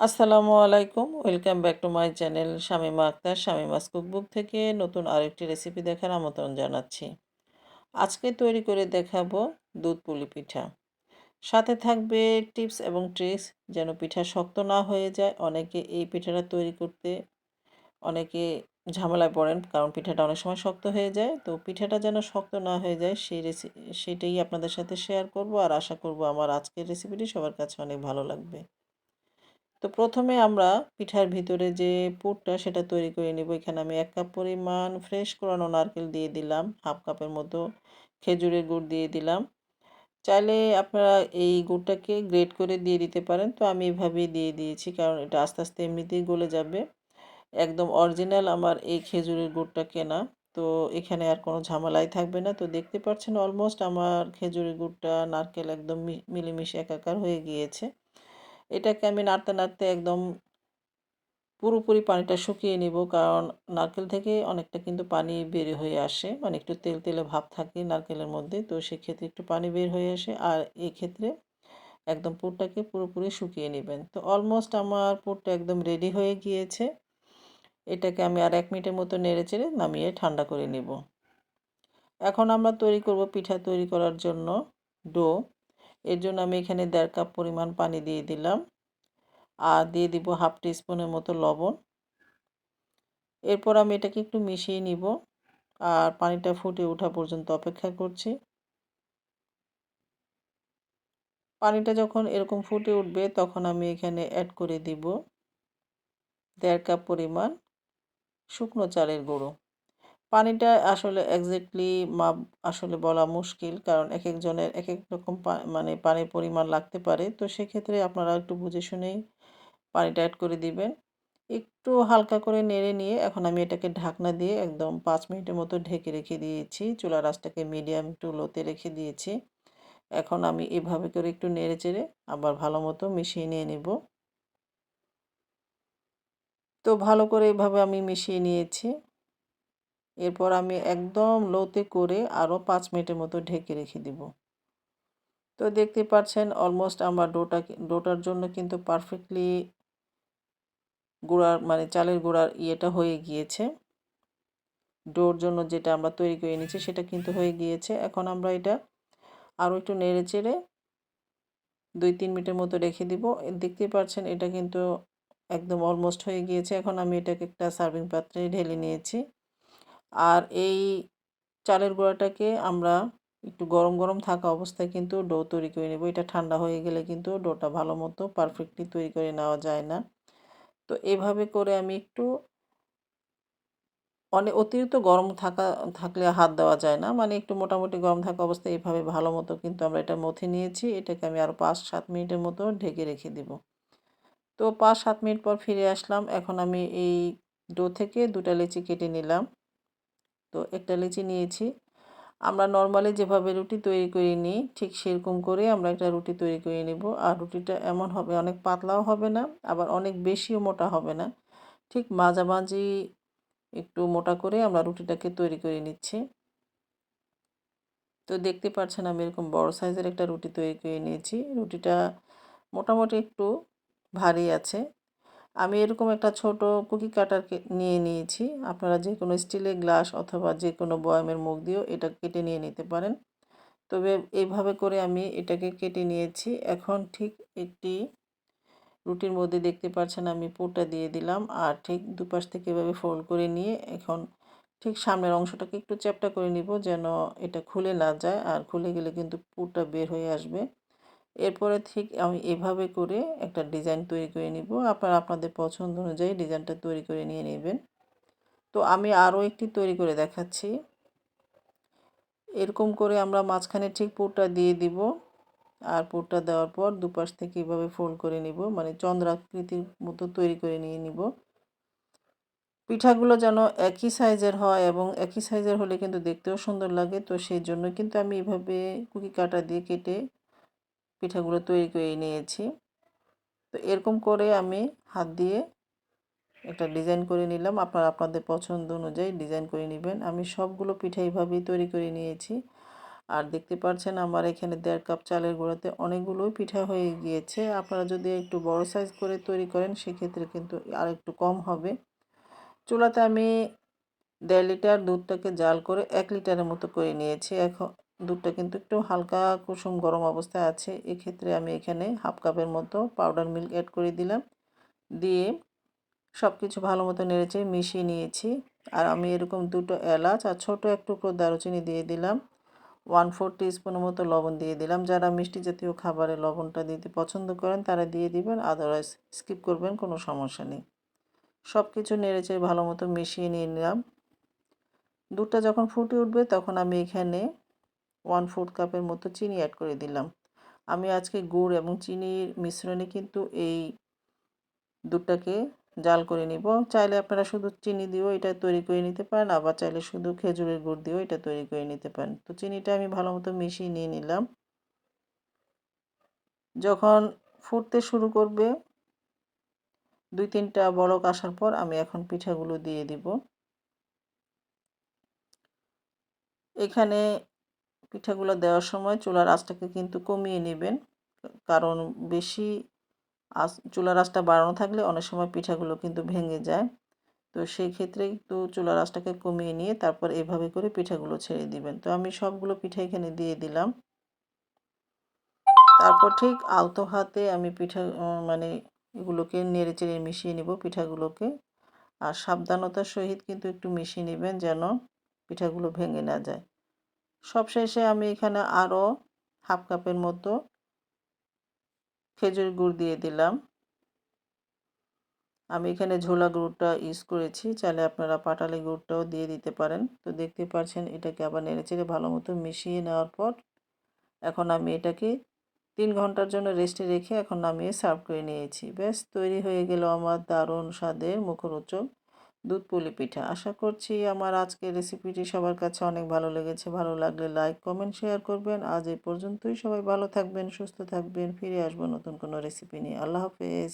আসসালামু আলাইকুম, welcome back to my channel Shamima Akter Shamima's cookbook থেকে নতুন আরেকটি রেসিপি দেখার আমন্ত্রণ জানাচ্ছি। আজকে তৈরি করে দেখাবো দুধ পুলি পিঠা। সাথে থাকবে টিপস এবং ট্রিক্স যেন পিঠা শক্ত না হয়ে যায়। অনেকে এই পিঠাটা তৈরি করতে অনেকে ঝামেলায় পড়েন কারণ পিঠাটা অনেক সময় শক্ত হয়ে যায়। তো পিঠাটা যেন শক্ত না হয়ে যায় সেই রেসিপি সেটাই আপনাদের সাথে শেয়ার করব। আর আশা করব আমার আজকের রেসিপিটি সবার কাছে অনেক ভালো লাগবে। তো প্রথমে আমরা পিঠার ভিতরে যে পুরটা সেটা তৈরি করে নেব। এখানে আমি এক কাপ পরিমাণ ফ্রেশ করানো নারকেল দিয়ে দিলাম, হাফ কাপের মতো খেজুরের গুড় দিয়ে দিলাম। চাইলে আপনারা এই গুড়টাকে গ্রেট করে দিয়ে দিতে পারেন। তো আমি এভাবেই দিয়ে দিয়েছি, কারণ এটা আস্তে আস্তে এমনিতেই গলে যাবে। একদম অরিজিনাল আমার এই খেজুরের গুড়টা কেনা। তো এখানে আর কোনো ঝামেলাই থাকবে না। তো দেখতে পাচ্ছেন অলমোস্ট আমার খেজুরের গুড়টা নারকেল একদম মিলেমিশে একাকার হয়ে গিয়েছে। এটাকে আমি নাড়তে নাড়তে একদম পুরোপুরি পানিটা শুকিয়ে নিব। কারণ নারকেল থেকে অনেকটা কিন্তু পানি বের হয়ে আসে। মানে একটু তেল, তেলে ভাব থাকে নারকেলের মধ্যে। তো সেক্ষেত্রে একটু পানি বের হয়ে আসে। আর এই ক্ষেত্রে একদম পুরটাকে পুরোপুরি শুকিয়ে নেবেন। তো অলমোস্ট আমার পুরটা একদম রেডি হয়ে গিয়েছে। এটাকে আমি আর এক মিনিটের মতো নেড়ে চেড়ে নামিয়ে ঠান্ডা করে নেব। এখন আমরা তৈরি করব পিঠা তৈরি করার জন্য ডো এর জন্য আমি এখানে দেড় কাপ পরিমাণ পানি দিয়ে দিলাম। আর দিয়ে দিব হাফ টিস্পুনের মতো লবণ। এরপর আমি এটাকে একটু মিশিয়ে নিব। আর পানিটা ফুটে ওঠা পর্যন্ত অপেক্ষা করছি। পানিটা যখন এরকম ফুটে উঠবে, তখন আমি এখানে অ্যাড করে দিব দেড় কাপ পরিমাণ শুকনো চালের গুঁড়ো। পানিটা আসলে একজ্যাক্টলি মাপ আসলে বলা মুশকিল। কারণ এক একজনের এক এক রকম মানে পানির পরিমাণ লাগতে পারে। তো সেক্ষেত্রে আপনারা একটু বুঝে শুনেই পানিটা অ্যাড করে দিবেন। একটু হালকা করে নেড়ে নিয়ে এখন আমি এটাকে ঢাকনা দিয়ে একদম পাঁচ মিনিটের মতো ঢেকে রেখে দিয়েছি। চুলা রাসটাকে মিডিয়াম টু লোতে রেখে দিয়েছি। এখন আমি এভাবে করে একটু নেড়ে চেড়ে আবার ভালো মতো মিশিয়ে নিয়ে নেব। তো ভালো করে এভাবে আমি মিশিয়ে নিয়েছি। এরপর আমি একদম লোতে করে আরও পাঁচ মিনিটের মতো ঢেকে রেখে দিব। তো দেখতে পাচ্ছেন অলমোস্ট আমার ডোটা ডোটার জন্য কিন্তু পারফেক্টলি গুঁড়ার মানে চালের গুঁড়ার ইয়েটা হয়ে গিয়েছে। ডোর জন্য যেটা আমরা তৈরি করে নিচ্ছি সেটা কিন্তু হয়ে গিয়েছে। এখন আমরা এটা আরও একটু নেড়ে চেড়ে দুই তিন মিনিটের মতো রেখে দিব। দেখতে পাচ্ছেন এটা কিন্তু একদম অলমোস্ট হয়ে গিয়েছে। এখন আমি এটাকে একটা সার্ভিং পাত্রে ঢেলে নিয়েছি। আর এই চালের গুঁড়াটাকে আমরা একটু গরম গরম থাকা অবস্থায় কিন্তু ডো তৈরি করে নেব। এটা ঠান্ডা হয়ে গেলে কিন্তু ডোটা ভালো মতো পারফেক্টলি তৈরি করে নেওয়া যায় না। তো এভাবে করে আমি একটু অনেক অতিরিক্ত গরম থাকা, থাকলে হাত দেওয়া যায় না। মানে একটু মোটামুটি গরম থাকা অবস্থায় এভাবে ভালো মতো কিন্তু আমরা এটা মথে নিয়েছি। এটাকে আমি আরও পাঁচ, সাত মিনিটের মতো ঢেকে রেখে দিব। তো পাঁচ, সাত মিনিট পর ফিরে আসলাম। এখন আমি এই ডো থেকে দুটা লেচি কেটে নিলাম। তো একটা লেচি নিয়েছি। আমরা নর্মালি যেভাবে রুটি তৈরি করে নিই, ঠিক সেরকম করে আমরা একটা রুটি তৈরি করে নেব। আর রুটিটা এমন হবে, অনেক পাতলাও হবে না, আবার অনেক বেশিও মোটা হবে না। ঠিক মাঝামাঝি একটু মোটা করে আমরা রুটিটাকে তৈরি করে নিচ্ছি। তো দেখতে পাচ্ছেন আমি এরকম বড় সাইজের একটা রুটি তৈরি করে নিয়েছি। রুটিটা মোটামুটি একটু ভারী আছে। আমি এরকম একটা ছোট কুকি কাটার নিয়ে নিয়েছি। আপনারা যে কোনো স্টিলের গ্লাস অথবা যে কোনো বয়ামের মুখ দিয়েও এটা কেটে নিয়ে নিতে পারেন। তবে এইভাবে করে আমি এটাকে কেটে নিয়েছি। এখন ঠিক একটি রুটির মধ্যে দেখতে পাচ্ছেন আমি পুরটা দিয়ে দিলাম আর ঠিক দুপাশ থেকে এভাবে ফোল্ড করে নিয়ে এখন ঠিক সামনের অংশটাকে একটু চ্যাপটা করে নিব যেন এটা খুলে না যায়। আর খুলে গেলে কিন্তু পুরটা বের হয়ে আসবে। এরপরে ঠিক আমি এভাবে করে একটা ডিজাইন তৈরি করে নিব। আপনারা আপনাদের পছন্দ অনুযায়ী ডিজাইনটা তৈরি করে নিয়ে নেবেন। তো আমি আরও একটি তৈরি করে দেখাচ্ছি। এরকম করে আমরা মাঝখানে ঠিক পুরটা দিয়ে দিব। আর পুরটা দেওয়ার পর দুপাশ থেকে এভাবে ফোল্ড করে নিব। মানে চন্দ্রাকৃতির মতো তৈরি করে নিয়ে নিব। পিঠাগুলো যেন একই সাইজের হয় এবং একই সাইজের হলে কিন্তু দেখতেও সুন্দর লাগে। তো সেই জন্য কিন্তু আমি এভাবে কুকি কাটা দিয়ে কেটে পিঠাগুলো তৈরি করে নিয়েছি। তো এরকম করে আমি হাত দিয়ে একটা ডিজাইন করে নিলাম। আপনারা আপনাদের পছন্দ অনুযায়ী ডিজাইন করে নেবেন। আমি সবগুলো পিঠা এইভাবেই তৈরি করে নিয়েছি। আর দেখতে পাচ্ছেন আমার এখানে দেড় কাপ চালের গুঁড়াতে অনেকগুলোই পিঠা হয়ে গিয়েছে। আপনারা যদি একটু বড় সাইজ করে তৈরি করেন, সেক্ষেত্রে কিন্তু আর একটু কম হবে। চুলাতে আমি দেড় লিটার দুধটাকে জাল করে এক লিটারের মতো করে নিয়েছি। এখন দুধটা কিন্তু একটু হালকা কুসুম গরম অবস্থায় আছে। এক্ষেত্রে আমি এখানে হাফ কাপের মতো পাউডার মিল্ক অ্যাড করে দিলাম। দিয়ে সব কিছু ভালো মতো নেড়েচে মিশিয়ে নিয়েছি। আর আমি এরকম দুটো এলাচ আর ছোটো এক টুকরো দারুচিনি দিয়ে দিলাম। ওয়ান ফোর টিস্পুনের মতো লবণ দিয়ে দিলাম। যারা মিষ্টি জাতীয় খাবারে লবণটা দিতে পছন্দ করেন, তারা দিয়ে দিবেন। আদারওয়াইজ স্কিপ করবেন, কোনো সমস্যা নেই। সব কিছু নেড়েচে ভালো মতো মিশিয়ে নিয়ে নিলাম। দুধটা যখন ফুটে উঠবে, তখন আমি এখানে ওয়ান ফোর্থ কাপের মতো চিনি অ্যাড করে দিলাম। আমি আজকে গুড় এবং চিনির মিশ্রণে কিন্তু এই দুধটাকে জাল করে নিব। চাইলে আপনারা শুধু চিনি দিয়েও এটা তৈরি করে নিতে পারেন, আবার চাইলে শুধু খেজুরের গুড় দিয়েও এটা তৈরি করে নিতে পারেন। তো চিনিটা আমি ভালো মতো মিশিয়ে নিয়ে নিলাম। যখন ফুটতে শুরু করবে, দুই তিনটা বড়ক আসার পর আমি এখন পিঠাগুলো দিয়ে দিব। এখানে পিঠাগুলো দেওয়ার সময় চুলার আঁচটাকে কিন্তু কমিয়ে নেবেন। কারণ বেশি আঁচ, চুলার আঁচটা বাড়ানো থাকলে অনেক সময় পিঠাগুলো কিন্তু ভেঙে যায়। তো সেই ক্ষেত্রে একটু চুলার আঁচটাকে কমিয়ে নিয়ে তারপর এভাবে করে পিঠাগুলো ছেড়ে দিবেন। তো আমি সবগুলো পিঠা এখানে দিয়ে দিলাম। তারপর ঠিক আলতো হাতে আমি পিঠা মানে এগুলোকে নেড়ে চেড়ে মিশিয়ে নিব পিঠাগুলোকে। আর সাবধানতার সহিত কিন্তু একটু মিশিয়ে নেবেন যেন পিঠাগুলো ভেঙে না যায়। সবশেষে আমি এখানে আরও হাফ কাপের মতো খেজুর গুড় দিয়ে দিলাম। আমি এখানে ঝোলা গুড়টা ইউজ করেছি, চাইলে আপনারা পাটালি গুড়টাও দিয়ে দিতে পারেন। তো দেখতে পাচ্ছেন এটাকে আবার নেড়েচেড়ে ভালো মতো মিশিয়ে নেওয়ার পর এখন আমি এটাকে তিন ঘণ্টার জন্য রেস্টে রেখে এখন নামিয়ে সার্ভ করে নিয়েছি। ব্যাস, তৈরি হয়ে গেল আমার দারুণ স্বাদের মুখরোচক দুধ পুলি পিঠা। আশা করছি আমার আজকের রেসিপিটি সবার কাছে অনেক ভালো লেগেছে। ভালো লাগলে লাইক কমেন্ট শেয়ার করবেন। আজ এই পর্যন্তই। সবাই ভালো থাকবেন, সুস্থ থাকবেন। ফিরে আসব নতুন কোনো রেসিপি নিয়ে। আল্লাহ হাফেজ।